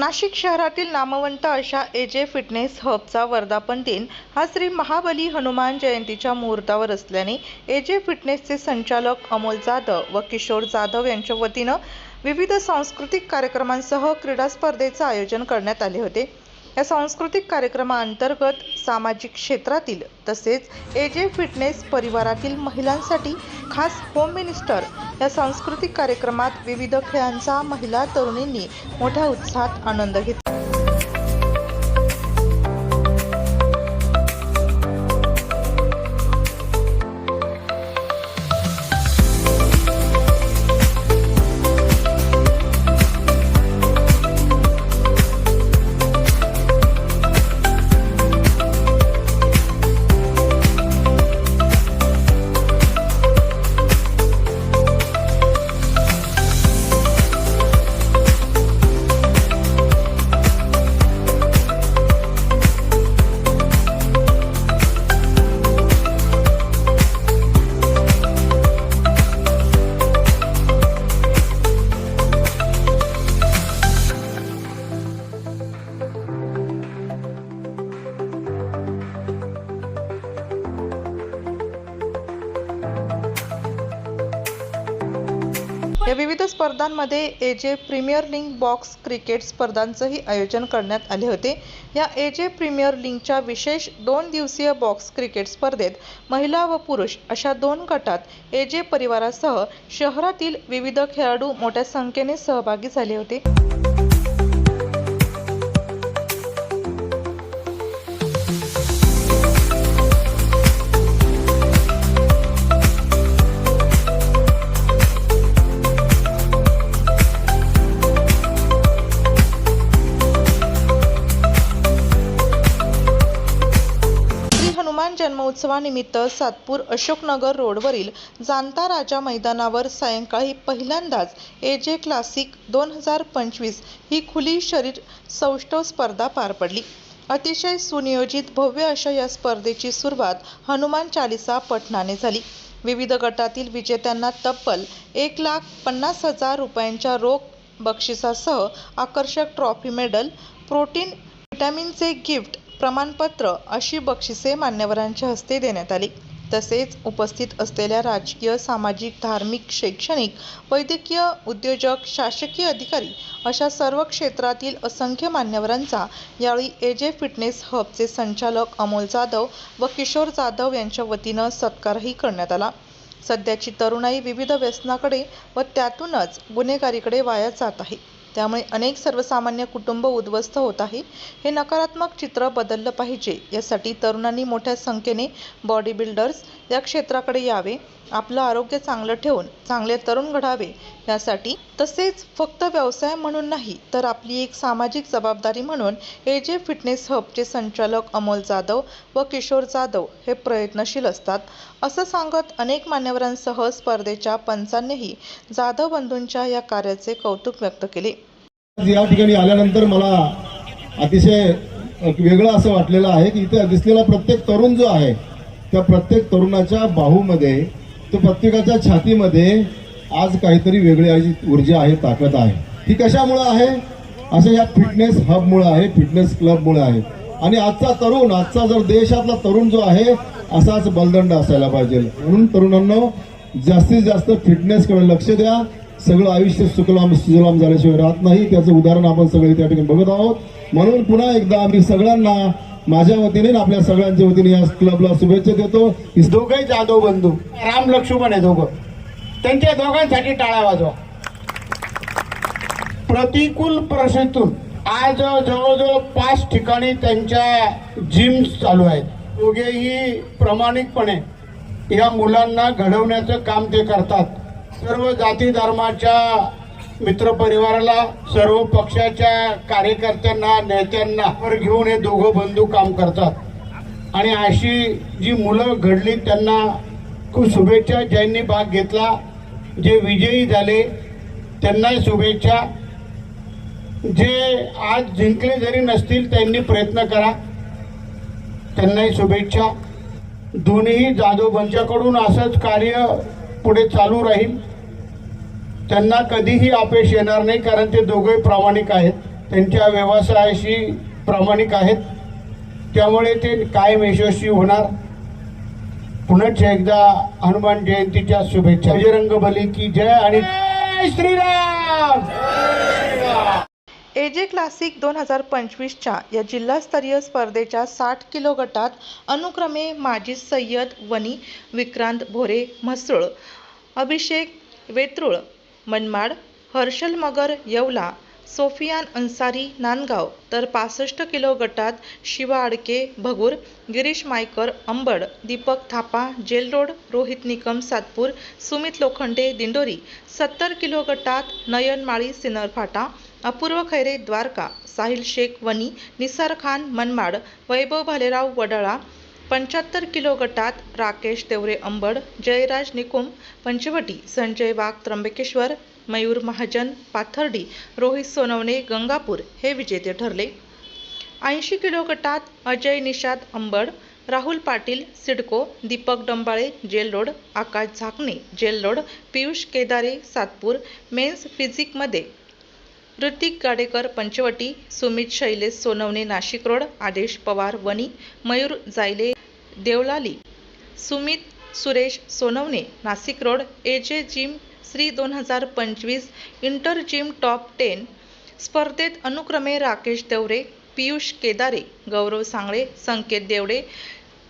नाशिक शहरातील नामवंत अशा एजे फिटनेस हबचा वर्धापन दिन हा श्री महाबली हनुमान जयंतीच्या मुहूर्तावर असल्याने एजे फिटनेसचे संचालक अमोल जाधव व किशोर जाधव यांच्या वतीनं विविध सांस्कृतिक कार्यक्रमांसह क्रीडा स्पर्धेचं आयोजन करण्यात आले होते. या सांस्कृतिक कार्यक्रमाअंतर्गत सामाजिक क्षेत्रातील तसेच ए जे फिटनेस परिवारातील महिलांसाठी खास होम मिनिस्टर या सांस्कृतिक कार्यक्रमात विविध खेळांचा महिला तरुणींनी मोठ्या उत्साहात आनंद घेतला. या विविध स्पर्धांमध्ये A J premier league box cricket स्पर्धांचंही आयोजन करण्यात आले होते. या ए जे प्रीमियर लीगच्या विशेष दोन दिवसीय बॉक्स क्रिकेट स्पर्धेत महिला व पुरुष अशा दोन गटात ए जे परिवारासह शहरातील विविध खेळाडू मोठ्या संख्येने सहभागी झाले होते. जन्मोत्सवानिमित्त सातपूर अशोकनगर रोडवरील जाणता राजा मैदानावर सायंकाळी पहिल्यांदाच ए जे क्लासिक दोन हजार पंचवीस ही खुली शरीर सौष्ठव स्पर्धा पार पडली. अतिशय सुनियोजित भव्य अशा या स्पर्धेची सुरुवात हनुमान चालिसा पठणाने झाली. विविध गटातील विजेत्यांना तब्बल एक लाख पन्नास हजार रुपयांच्या रोख बक्षिसासह आकर्षक ट्रॉफी मेडल प्रोटीन व्हिटॅमिनचे गिफ्ट प्रमाणपत्र अशी बक्षिसे मान्यवरांच्या हस्ते देण्यात आली. तसेच उपस्थित असलेल्या राजकीय सामाजिक धार्मिक शैक्षणिक वैद्यकीय उद्योजक शासकीय अधिकारी अशा सर्व क्षेत्रातील असंख्य मान्यवरांचा यावेळी ए जे फिटनेस हबचे संचालक अमोल जाधव व किशोर जाधव यांच्या वतीनं सत्कारही करण्यात आला. सध्याची तरुणाई विविध व्यसनाकडे व त्यातूनच गुन्हेगारीकडे वाया जात आहे. त्यामुळे अनेक सर्वसामान्य कुटुंब उद्ध्वस्त होत आहे. हे नकारात्मक चित्र बदललं पाहिजे. यासाठी तरुणांनी मोठ्या संख्येने बॉडी बिल्डर्स या क्षेत्राकडे यावे. आपलं आरोग्य चांगलं ठेवून चांगले तरुण घडावे यासाठी तसेच फक्त व्यवसाय म्हणून नाही तर आपली एक सामाजिक जबाबदारी म्हणून ए जे फिटनेस हबचे संचालक अमोल जाधव व किशोर जाधव हे प्रयत्नशील असतात. असं सांगत अनेक मान्यवरांसह स्पर्धेच्या पंचांनीही जाधव बंधूंच्या या कार्याचे कौतुक व्यक्त केले. या ठिकाणी आल्यानंतर मला अतिशय वेगळं असं वाटलेलं आहे की इथे दिसलेला प्रत्येक तरुण जो आहे त्या प्रत्येक तरुणाच्या बाहूमध्ये तो प्रत्येकाच्या छातीमध्ये आज काहीतरी वेगळी अशी ऊर्जा आहे ताकद आहे. ती कशामुळं आहे? असं या फिटनेस हबमुळं आहे फिटनेस क्लबमुळं आहे. आणि आजचा तरुण आजचा जर देशातला तरुण जो आहे असाच बलदंड असायला पाहिजे. म्हणून तरुणांना जास्तीत जास्त फिटनेसकडे लक्ष द्या. सगळं आयुष्य सुकलाम सुजलाम झाल्याशिवाय राहत नाही. त्याचं उदाहरण आपण सगळे त्या ठिकाणी बघत आहोत. म्हणून पुन्हा एकदा आम्ही सगळ्यांना माझ्या वतीने आपल्या सगळ्यांच्या वतीने या क्लबला शुभेच्छा देतो. दोघे जाधव बंधू. राम लक्ष्मण आहे दोघं. त्यांच्या दोघांसाठी टाळा वाजवा. प्रतिकूल परिस्थितीतून आज जवळजवळ पाच ठिकाणी त्यांच्या जिम चालू आहेत. दोघेही प्रामाणिकपणे या मुलांना घडवण्याचं काम ते करतात. सर्व जाती धर्माच्या मित्रपरिवाराला सर्व पक्षाच्या कार्यकर्त्यांना नेत्यांना वर घेऊन हे दोघं बंधू काम करतात. आणि अशी जी मुलं घडली त्यांना खूप शुभेच्छा. ज्यांनी भाग घेतला जे विजयी झाले त्यांनाही शुभेच्छा. जे आज जिंकले जरी नसतील त्यांनी प्रयत्न करा. त्यांनाही शुभेच्छा. दोन्ही जाधव बंचाकडून असंच कार्य पुढे चालू राहील. त्यांना कधीही अपेश येणार नाही कारण ते दोघे प्रामाणिक आहेत. त्यांच्या व्यवसायाशी प्रामाणिक आहेत. त्यामुळे ते कायम यशस्वी होणार. पुनश्च एकदा हनुमान जयंतीच्या शुभेच्छा. बजरंग बली की जय आणि श्रीराम! एजे क्लासिक दोन हजार पंचवीसच्या या जिल्हास्तरीय स्पर्धेच्या साठ किलो गटात अनुक्रमे माजी सय्यद वनी विक्रांत भोरे म्हसरूळ अभिषेक वेत्रुळ मनमाड हर्षल मगर येवला सोफियान अन्सारी नांदगाव तर पासष्ट किलो गटात शिवा आडके भगूर गिरीश मायकर अंबड दीपक थापा जेल रोड रोहित निकम सातपूर सुमित लोखंडे दिंडोरी सत्तर किलो गटात नयन माळी सिनरफाटा अपूर्व खैरे द्वारका साहिल शेख वनी निसार खान मनमाड वैभव भालेराव वडाळा पंच्याहत्तर किलो गटात राकेश देवरे अंबड जयराज निकुम पंचवटी संजय वाघ त्र्यंबकेश्वर मयूर महाजन पाथर्डी रोहित सोनवणे गंगापूर हे विजेते ठरले. ऐंशी किलो गटात Ajay Nishad Ambad Rahul Patil CIDCO Deepak Dambale Jail Road Akash Zakane Jail Road Piyush Kedare Satpur men's फिजिकमध्ये. Hrithik Gadekar Panchavati Sumit Shailesh Sonawane Nashik road Adesh Pawar Wani Mayur Jayale Deolali Sumit Suresh Sonawane Nashik road AJ gym Shri दोन हजार पंचवीस inter gym top ten स्पर्धेत अनुक्रमे Rakesh Deore Piyush Kedare Gaurav Sangle Sanket Devde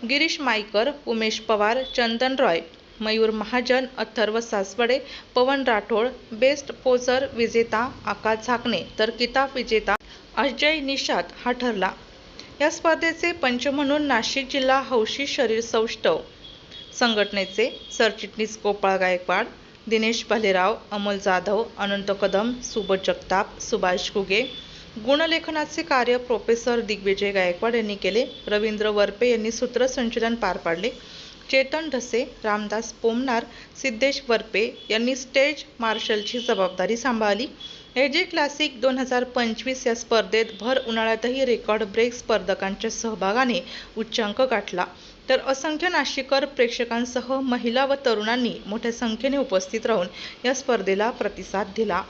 Girish Maikar Umesh Pawar Chandan Roy Mayur Mahajan Atharva Saswade Pawan Rathod best poser विजेता आकाश झाकणे तर किताब विजेता अजय निषाद हा ठरला. या स्पर्धेचे पंच म्हणून नाशिक जिल्हा हौशी शरीर सौष्ठव संघटनेचे सरचिटणीस गोपाळ गायकवाड दिनेश भालेराव अमोल जाधव अनंत कदम सुबोध जगताप सुभाष घुगे गुणलेखनाचे कार्य प्रोफेसर दिग्विजय गायकवाड यांनी केले. रवींद्र वरपे यांनी सूत्रसंचलन पार पाडले. चेतन ढसे रामदास पोमनार सिद्धेश वरपे यांनी स्टेज मार्शलची जबाबदारी सांभाळली. एजे क्लासिक दोन हजार पंचवीस या स्पर्धेत भर उन्हाळ्यातही रेकॉर्ड ब्रेक स्पर्धकांच्या सहभागाने उच्चांक गाठला. तर असंख्य नाशिकर प्रेक्षकांसह महिला व तरुणांनी मोठ्या संख्येने उपस्थित राहून या स्पर्धेला प्रतिसाद दिला.